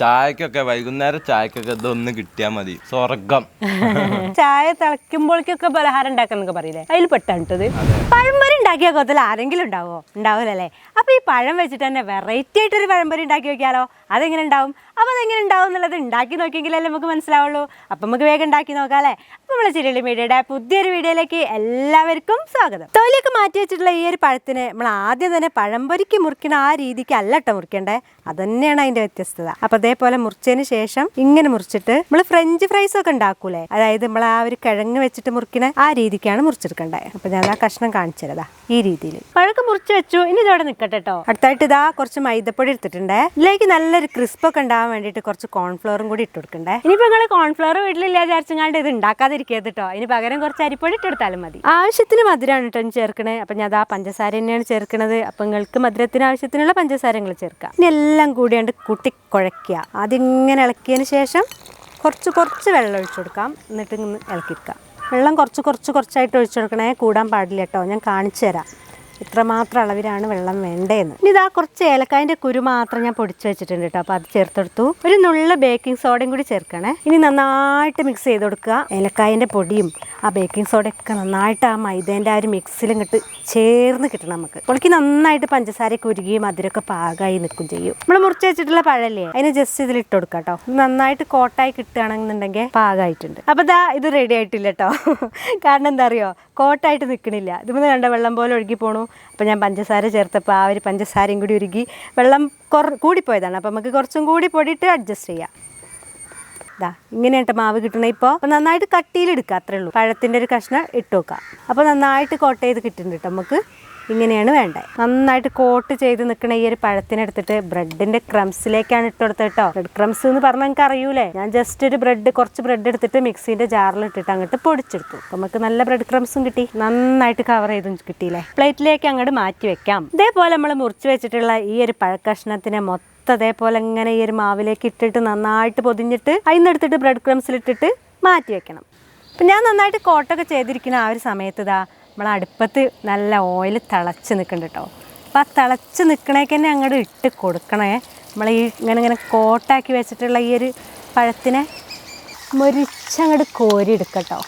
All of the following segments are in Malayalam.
ചായക്കൊക്കെ വൈകുന്നേരം ചായക്കൊക്കെ ഇതൊന്ന് കിട്ടിയാ മതി. സ്വർഗം ചായ തിളയ്ക്കുമ്പോഴേക്കൊക്കെ പലഹാരം ഉണ്ടാക്കാന്നൊക്കെ പറയില്ലേ? അതിൽ പെട്ടാണിട്ടത് പഴംപൊരി ഉണ്ടാക്കിയ ആരെങ്കിലും ഉണ്ടാവോ? ഉണ്ടാവില്ലല്ലേ അപ്പൊ ഈ പഴം വെച്ചിട്ട് തന്നെ വെറൈറ്റി ആയിട്ടൊരു പഴംപൊരി ഉണ്ടാക്കി നോക്കിയാലോ അതെങ്ങനെ ഉണ്ടാവും? അപ്പോൾ അതെങ്ങനെ ഉണ്ടാവും എന്നുള്ളത് ഉണ്ടാക്കി നോക്കിയെങ്കിലല്ലേ നമുക്ക് മനസ്സിലാവുള്ളൂ. അപ്പം നമുക്ക് വേഗം ഉണ്ടാക്കി നോക്കാം അല്ലേ നമ്മൾ നമ്മളെ ചിരളി മീഡിയയുടെ പുതിയൊരു വീഡിയോയിലേക്ക് എല്ലാവർക്കും സ്വാഗതം. തൊലിയൊക്കെ മാറ്റി വെച്ചിട്ടുള്ള ഈ ഒരു പഴത്തിന് നമ്മൾ ആദ്യം തന്നെ പഴംപൊരിക്ക് മുറിക്കണ ആ രീതിക്ക് അല്ല കേട്ടോ മുറിക്കണ്ടേ. അതന്നെയാണ് അതിന്റെ വ്യത്യസ്തത. അപ്പോൾ അതേപോലെ മുറിച്ചതിന് ശേഷം ഇങ്ങനെ മുറിച്ചിട്ട് നമ്മൾ ഫ്രഞ്ച് ഫ്രൈസ് ഒക്കെ ഉണ്ടാക്കൂലേ? അതായത് നമ്മൾ ആ ഒരു കിഴങ്ങ് വെച്ചിട്ട് മുറിക്കണ ആ രീതിക്കാണ് മുറിച്ചെടുക്കേണ്ടത് അപ്പോൾ ഞാൻ ആ കഷ്ണം കാണിച്ചതാ ഈ രീതിയിൽ പഴക്കം മുറിച്ച് വെച്ചു. ഇനി ഇതോടെ നിൽക്കട്ടെ കേട്ടോ അടുത്തായിട്ട് ഇതാ കുറച്ച് മൈദപ്പൊടി എടുത്തിട്ടുണ്ട്. ഇതിലേക്ക് നല്ലൊരു ക്രിസ്പ് ഒക്കെ ഉണ്ടാവാൻ വേണ്ടിയിട്ട് കുറച്ച് കോൺഫ്ലോറും കൂടി ഇട്ട് കൊടുക്കണ്ടേ? ഇനിയിപ്പോ നിങ്ങൾ കോൺഫ്ലോർ വീട്ടിലില്ല വിചാരിച്ചങ്ങാണ്ട് ഇത് ഉണ്ടാക്കാതിരിക്കരുത് കേട്ടോ ഇനി പകരം കുറച്ച് അരിപ്പൊടി ഇട്ടെടുത്താലും മതി. ആവശ്യത്തിന് മധുരമാണ് കേട്ടോ ചേർക്കണേ. അപ്പൊ ഞാൻ അതാ പഞ്ചസാര തന്നെയാണ് ചേർക്കുന്നത് അപ്പൊ നിങ്ങൾക്ക് മധുരത്തിന് ആവശ്യത്തിനുള്ള പഞ്ചസാര നിങ്ങൾ ചേർക്കുക ഇനി എല്ലാം കൂടിയാണ്ട് കൂട്ടി കുഴയ്ക്കുക. അതിങ്ങനെ ഇളക്കിയതിന് ശേഷം കുറച്ച് കുറച്ച് വെള്ളം ഒഴിച്ചു കൊടുക്കാം. എന്നിട്ട് ഇളക്കിക്കുക വെള്ളം കുറച്ച് കുറച്ച് കുറച്ചായിട്ട് ഒഴിച്ചു കൊടുക്കണേ. കൂടാൻ പാടില്ല കേട്ടോ ഞാൻ കാണിച്ചു തരാം. ഇത്രമാത്രം അളവിലാണ് വെള്ളം വേണ്ടതെന്ന് ഇനി ഇതാ കുറച്ച് ഏലക്കായന്റെ കുരു മാത്രം ഞാൻ പൊടിച്ചു വെച്ചിട്ടുണ്ട് കേട്ടോ. അപ്പോൾ അത് ചേർത്തെടുത്തു. ഒരു നുള്ള ബേക്കിംഗ് സോഡയും കൂടി ചേർക്കണേ. ഇനി നന്നായിട്ട് മിക്സ് ചെയ്ത് കൊടുക്കുക. ഏലക്കായന്റെ പൊടിയും ആ ബേക്കിംഗ് സോഡയൊക്കെ നന്നായിട്ട് ആ മൈദേന്റെ ആ ഒരു മിക്സിലും ഇങ്ങോട്ട് ചേർന്ന് കിട്ടണം നമുക്ക്. പുളിക്ക് നന്നായിട്ട് പഞ്ചസാരയൊക്കെ ഉരുകയും മധുരമൊക്കെ പാകമായി നിൽക്കും ചെയ്യും. നമ്മൾ മുറിച്ച് വെച്ചിട്ടുള്ള പഴല്ലേ? അതിന് ജസ്റ്റ് ഇതിൽ ഇട്ട് കൊടുക്കാം കേട്ടോ. നന്നായിട്ട് കോട്ടായി കിട്ടുകയാണെന്നുണ്ടെങ്കിൽ പാകമായിട്ടുണ്ട് അപ്പോൾ ഇതാ ഇത് റെഡി ആയിട്ടില്ല കേട്ടോ. കാരണം എന്താ അറിയോ? കോട്ടായിട്ട് നിൽക്കണില്ല ഇതിന്ന് കണ്ട? വെള്ളം പോലെ ഒഴുകി പോണു. അപ്പോൾ ഞാൻ പഞ്ചസാര ചേർത്തപ്പോൾ ആ ഒരു പഞ്ചസാരയും കൂടി ഉരുകി വെള്ളം കുറ കൂടിപ്പോയതാണ്. അപ്പോൾ നമുക്ക് കുറച്ചും കൂടി പൊടിയിട്ട് അഡ്ജസ്റ്റ് ചെയ്യാം. ഇതാ ഇങ്ങനെയായിട്ട് മാവ് കിട്ടണേ ഇപ്പോൾ അപ്പോൾ നന്നായിട്ട് കട്ടിയിലെടുക്കുക അത്രേ ഉള്ളൂ. പഴത്തിന്റെ ഒരു കഷ്ണം ഇട്ട് വെക്കുക അപ്പോൾ നന്നായിട്ട് കോട്ട് ചെയ്ത് കിട്ടുന്നുണ്ട് കേട്ടോ നമുക്ക്. ഇങ്ങനെയാണ് വേണ്ടത്. നന്നായിട്ട് കോട്ട് ചെയ്ത് നിൽക്കുന്ന ഈ ഒരു പഴത്തിനെടുത്തിട്ട് ബ്രെഡിന്റെ ക്രംസിലേക്കാണ് ഇട്ടെടുത്തത് കേട്ടോ. ബ്രെഡ് ക്രംസ് എന്ന് പറഞ്ഞാൽ നിങ്ങൾക്ക് അറിയൂലേ? ഞാൻ ജസ്റ്റ് ഒരു ബ്രെഡ് കുറച്ച് ബ്രെഡ് എടുത്തിട്ട് മിക്സിന്റെ ജാറിൽ ഇട്ടിട്ട് അങ്ങോട്ട് പൊടിച്ചെടുത്തു. നമുക്ക് നല്ല ബ്രെഡ് ക്രംസും കിട്ടി. നന്നായിട്ട് കവർ ചെയ്തും കിട്ടിയില്ലേ? പ്ലേറ്റിലേക്ക് അങ്ങോട്ട് മാറ്റി വെക്കാം. ഇതേപോലെ നമ്മൾ മുറിച്ച് വെച്ചിട്ടുള്ള ഈ ഒരു പഴക്കഷ്ണത്തിനെ മൊത്തം അതേപോലെ ഇങ്ങനെ ഈ ഒരു മാവിലേക്ക് ഇട്ടിട്ട് നന്നായിട്ട് പൊതിഞ്ഞിട്ട് അതിൽ എടുത്തിട്ട് ബ്രെഡ് ക്രംസിലിട്ടിട്ട് മാറ്റി വെക്കണം. അപ്പം ഞാൻ നന്നായിട്ട് കോട്ടൊക്കെ ചെയ്തിരിക്കുന്ന ആ ഒരു സമയത്ത് ഇതാ നമ്മൾ അടുപ്പത്ത് നല്ല ഓയിൽ തിളച്ച് നിൽക്കുന്നുണ്ട് കേട്ടോ. അപ്പോൾ ആ തിളച്ച് നിൽക്കണേക്ക് തന്നെ അങ്ങോട്ട് ഇട്ട് കൊടുക്കണേ. നമ്മൾ ഈ ഇങ്ങനെ ഇങ്ങനെ കോട്ടാക്കി വെച്ചിട്ടുള്ള ഈ ഒരു പഴത്തിനെ മുരിച്ചങ്ങോട്ട് കോരി എടുക്കട്ടോ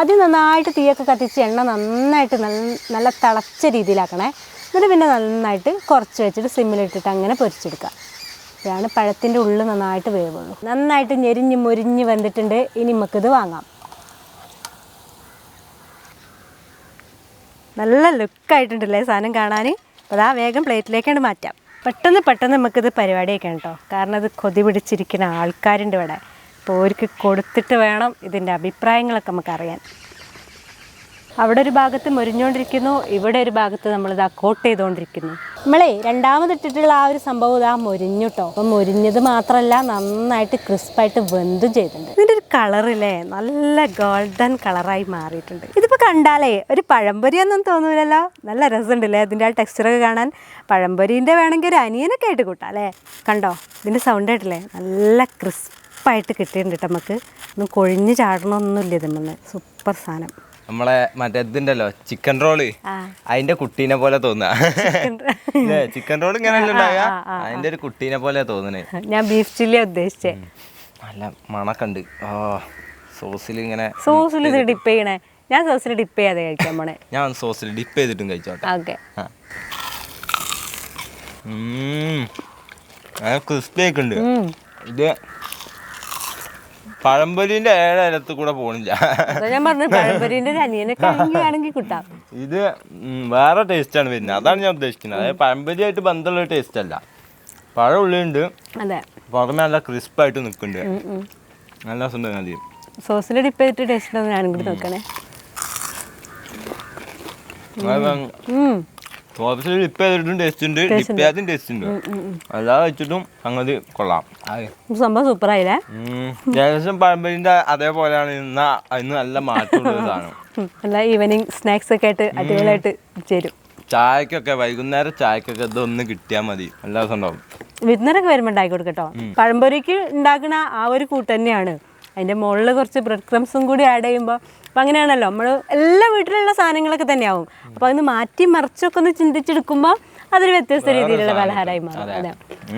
ആദ്യം നന്നായിട്ട് തീയൊക്കെ കത്തിച്ച് എണ്ണ നന്നായിട്ട് നല്ല നല്ല തിളച്ച രീതിയിലാക്കണേ. എന്നിട്ട് പിന്നെ നന്നായിട്ട് കുറച്ച് വെച്ചിട്ട് സിമ്മിലിട്ടിട്ട് അങ്ങനെ പൊരിച്ചെടുക്കുക. അപ്പോഴാണ് പഴത്തിന്റെ ഉള്ളിൽ നന്നായിട്ട് വേവുള്ളൂ. നന്നായിട്ട് ഞെരിഞ്ഞ് മുരിഞ്ഞ് വന്നിട്ടുണ്ട്. ഇനി നമുക്കിത് വാങ്ങാം. നല്ല ലുക്കായിട്ടുണ്ടല്ലേ സാധനം കാണാൻ. അപ്പോൾ അതാ വേഗം പ്ലേറ്റിലേക്കാണ് മാറ്റാം. പെട്ടെന്ന് പെട്ടെന്ന് നമുക്കിത് പരിപാടിയൊക്കെ കേട്ടോ കാരണം ഇത് കൊതി പിടിച്ചിരിക്കുന്ന ആൾക്കാരുണ്ട് ഇവിടെ. അപ്പോൾ അവർക്ക് കൊടുത്തിട്ട് വേണം ഇതിന്റെ അഭിപ്രായങ്ങളൊക്കെ നമുക്കറിയാൻ അവിടെ ഒരു ഭാഗത്ത് മുരിഞ്ഞുകൊണ്ടിരിക്കുന്നു ഇവിടെ ഒരു ഭാഗത്ത് നമ്മളിത് അക്കോട്ട് ചെയ്തുകൊണ്ടിരിക്കുന്നു നമ്മളേ രണ്ടാമതിട്ടിട്ടുള്ള ആ ഒരു സംഭവം ഇതാ മുരിഞ്ഞുട്ടോ. അപ്പം മുരിഞ്ഞത് മാത്രമല്ല നന്നായിട്ട് ക്രിസ്പായിട്ട് വെന്തും ചെയ്തിട്ടുണ്ട്. ഇതിന്റെ ഒരു കളറില്ലേ നല്ല ഗോൾഡൻ കളറായി മാറിയിട്ടുണ്ട്. ഇതിപ്പോൾ കണ്ടാലേ ഒരു പഴംപൊരിയൊന്നും തോന്നൂലല്ലോ? നല്ല രസമുണ്ടല്ലേ അതിന്റെ ആ ടെക്സ്ചറൊക്കെ കാണാൻ? പഴംപൊരീന്റെ വേണമെങ്കിൽ ഒരു അനിയനൊക്കെ ആയിട്ട് കൂട്ടാം അല്ലേ? കണ്ടോ? ഇതിന്റെ സൗണ്ട് ആയിട്ടില്ലേ നല്ല ക്രിസ്പായിട്ട് കിട്ടിയിട്ടുണ്ട് കേട്ടോ നമുക്ക് ഒന്നും കൊഴിഞ്ഞ് ചാടണമൊന്നുമില്ല ഇതിമെന്ന് സൂപ്പർ സാധനം. നമ്മളെ മറ്റേ ഇതുണ്ടല്ലോ ചിക്കൻ റോൾ അതിന്റെ കുട്ടീനെ പോലെ തോന്നുക ചിക്കൻ റോൾ ഇങ്ങനെ അതിന്റെ ഒരു കുട്ടീനെ പോലെ തോന്നണേ. ഞാൻ ബീഫ് ചില്ലി ഉദ്ദേശിച്ചേ. നല്ല മണക്കുണ്ട് ഓ സോസിൽ ഇങ്ങനെ സോസിൽ ഇത് ഡിപ്പ് ചെയ്യണേ. ഞാൻ സോസിൽ ഡിപ്പ് ചെയ്യാതെ കഴിക്കാൻ പോണേ ഞാൻ സോസിൽ ഡിപ്പ് ചെയ്തിട്ടും കഴിച്ചോട്ടെ. ഓക്കെ. ക്രിസ്പി ഒക്കെ ഉണ്ട് ഇത് പഴംപൊരിന്റെ ഏഴത്ത് കൂടെ പോണില്ല. ഞാൻ പറഞ്ഞു പഴംപൊരിന്റെ ഒരു അനിയനൊക്കെ കിട്ടാം. ഇത് വേറെ ടേസ്റ്റ് ആണ് വരുന്നത്. അതാണ് ഞാൻ ഉദ്ദേശിക്കുന്നത്. അതായത് പഴംപൊരിയായിട്ട് ബന്ധമുള്ള ടേസ്റ്റ് അല്ല. പഴം ഉള്ളിയുണ്ട്. പുറമെ നല്ല ക്രിസ്പായിട്ട് നിൽക്കുന്നുണ്ട് നല്ല മതി സോസിൽ ഡിപ്പ് ചെയ്തിട്ട് ടേസ്റ്റ് ഞാനും കൂടി നോക്കണേ. സോസിൽ ഡിപ്പ് ചെയ്തിട്ടും ടേസ്റ്റ് ഉണ്ട്. ഡിപ്പ് ചെയ്യാതും ടേസ്റ്റ് ഉണ്ട്. അല്ലാതെ വെച്ചിട്ടും സംഗതി കൊള്ളാം. സംഭവം സൂപ്പർ ആയില്ലേ. ഏകദേശം പഴമ്പരിന്റെ അതേപോലെയാണ് ഇന്ന് ഇന്ന് നല്ല മാറ്റമുള്ള ഒരു സാധനം. ഉം. നല്ല ഈവനിങ് സ്നാക്സ് ഒക്കെ ആയിട്ട് അടിപൊളിയായിട്ട് ചേരും. ചായക്കൊക്കെ വൈകുന്നേരം ചായക്കൊക്കെ ഇതൊന്ന് കിട്ടിയാൽ മതി. നല്ല ദിവസം ഉണ്ടാവും. വിരുന്നരൊക്കെ വരുമ്പോൾ ഉണ്ടാക്കി കൊടുക്കട്ടോ. പഴംപൊരിക്ക് ഉണ്ടാക്കുന്ന ആ ഒരു കൂട്ട് തന്നെയാണ്. അതിന്റെ മുകളിൽ കുറച്ച് ബ്രെഡ് ക്രംസും കൂടി ആഡ് ചെയ്യുമ്പോൾ അപ്പം അങ്ങനെയാണല്ലോ. നമ്മൾ എല്ലാ വീട്ടിലുള്ള സാധനങ്ങളൊക്കെ തന്നെയാവും. അപ്പോൾ അതിന് മാറ്റി മറിച്ചൊക്കെ ഒന്ന് ചിന്തിച്ചെടുക്കുമ്പോൾ അതൊരു വ്യത്യസ്ത രീതിയിലുള്ള പലഹാരമായി മാറും. അങ്ങനെ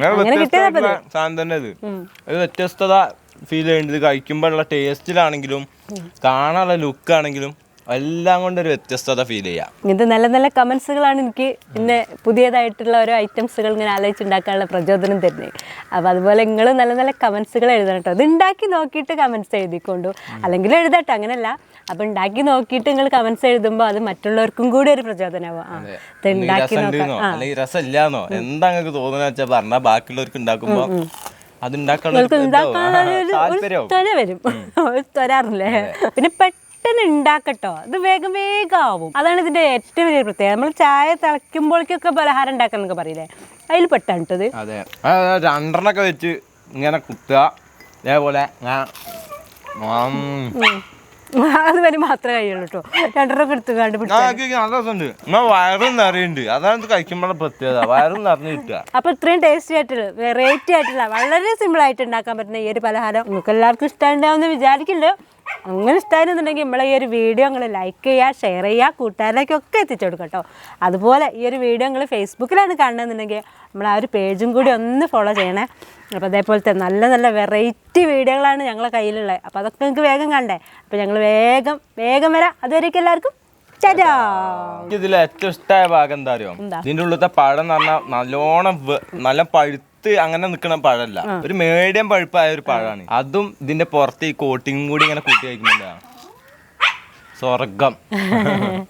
അങ്ങനെ സാധനം തന്നെ ഇത്. വ്യത്യസ്തത ഫീൽ ചെയ്യേണ്ടത് ഇത് കഴിക്കുമ്പോഴുള്ള ടേസ്റ്റിലാണെങ്കിലും കാണാനുള്ള ലുക്ക് ആണെങ്കിലും എല്ലാം കൊണ്ട് ഒരു വ്യത്യസ്തത ഫീൽ ചെയ്യാം. ഇങ്ങനത്തെ നല്ല നല്ല കമൻസുകളാണ് എനിക്ക് പിന്നെ പുതിയതായിട്ടുള്ള ഓരോ ഐറ്റംസുകൾ ഇങ്ങനെ ആലോചിച്ചുണ്ടാക്കാനുള്ള പ്രചോദനം തരുന്നത് അപ്പോൾ അതുപോലെ നിങ്ങൾ നല്ല നല്ല കമൻസുകൾ എഴുതണം കേട്ടോ അത് ഉണ്ടാക്കി നോക്കിയിട്ട് കമൻസ് എഴുതിക്കൊണ്ടു. അല്ലെങ്കിൽ എഴുതട്ടോ അങ്ങനെയല്ല അപ്പോൾ ഉണ്ടാക്കി നോക്കിയിട്ട് നിങ്ങൾ കമന്റ്സ് എഴുതുമ്പോൾ അത് മറ്റുള്ളവർക്കും കൂടി ഒരു പ്രചോദനമാവും. ആ ഇത് ഉണ്ടാക്കി നോക്കാം. അല്ലെങ്കിൽ രസമില്ലാന്നോ എന്താ നിങ്ങൾക്ക് തോന്നുന്ന വെച്ചാൽ പറഞ്ഞാൽ ബാക്കിയുള്ളവർക്ക് ഉണ്ടാക്കുമ്പോ അത് ഉണ്ടാക്കാനുള്ള ഒരു ഉണ്ടാക്കാനുള്ള ഒരു- വരും. ഒരു പിന്നെ പെട്ടെന്ന് ഉണ്ടാക്കട്ടോ. ഇത് വേഗം വേഗം ആവും അതാണ് ഇതിന്റെ ഏറ്റവും വലിയ പ്രത്യേകത. നമ്മൾ ചായ തിളയ്ക്കുമ്പോഴേക്കൊക്കെ പലഹാരം ഉണ്ടാക്കാന്നൊക്കെ പറയില്ലേ? അതിൽ പെട്ടാണ് കേട്ടത് അതെ. ആ, രണ്ടെണ്ണൊക്കെ വെച്ച് ഇങ്ങനെ കുത്തുക. ഇതേപോലെ ഞാൻ അത് വരെ മാത്രമേ കഴിയുള്ളൂ രണ്ടര രണ്ടെണ്ണം എടുത്ത് കണ്ട് നല്ല രസമുണ്ട്. എന്നാ വയറും നിറയുണ്ട്. അതാണ് കഴിക്കുമ്പോഴുള്ള പ്രത്യേകത. വയറും നിറഞ്ഞു കിട്ടുക. അപ്പൊ ഇത്രയും ടേസ്റ്റി ആയിട്ടുള്ള വെറൈറ്റി ആയിട്ടുള്ള വളരെ സിമ്പിൾ ആയിട്ട് ഉണ്ടാക്കാൻ പറ്റുന്ന ഈ ഒരു പലഹാരം നിങ്ങൾക്ക് എല്ലാവർക്കും ഇഷ്ടമുണ്ടാവുമെന്ന് വിചാരിക്കുന്നുണ്ട് അങ്ങനെ ഇഷ്ടമായിരുന്നുണ്ടെങ്കിൽ നമ്മളെ ഈ ഒരു വീഡിയോ നിങ്ങൾ ലൈക്ക് ചെയ്യുക ഷെയർ ചെയ്യുക കൂട്ടുകാരിലേക്കൊക്കെ എത്തിച്ചു കൊടുക്കട്ടോ കേട്ടോ അതുപോലെ ഈ ഒരു വീഡിയോ നിങ്ങൾ ഫേസ്ബുക്കിലാണ് കാണുന്നതെന്നുണ്ടെങ്കിൽ നമ്മൾ ആ ഒരു പേജും കൂടി ഒന്ന് ഫോളോ ചെയ്യണേ. അപ്പോൾ അതേപോലത്തെ നല്ല നല്ല വെറൈറ്റി വീഡിയോകളാണ് ഞങ്ങളെ കയ്യിലുള്ളത് അപ്പോൾ അതൊക്കെ നിങ്ങൾക്ക് വേഗം കണ്ടേ. അപ്പോൾ ഞങ്ങൾ വേഗം വേഗം വരാം. അതുവരേക്കും എല്ലാവർക്കും. ഇതിൽ ഏറ്റവും ഇഷ്ടമായ ഭാഗം എന്താ അറിയോ? ഇതിന്റെ ഉള്ളിലത്തെ പഴം എന്ന് പറഞ്ഞാൽ നല്ലോണം നല്ല പഴുത്ത് അങ്ങനെ നിൽക്കുന്ന പഴമല്ല ഒരു മീഡിയം പഴുപ്പായ ഒരു പഴമാണ് അതും ഇതിന്റെ പുറത്ത് ഈ കോട്ടിങ്ങും കൂടി ഇങ്ങനെ കൂട്ടി കഴിക്കുന്നുണ്ട് സ്വർഗം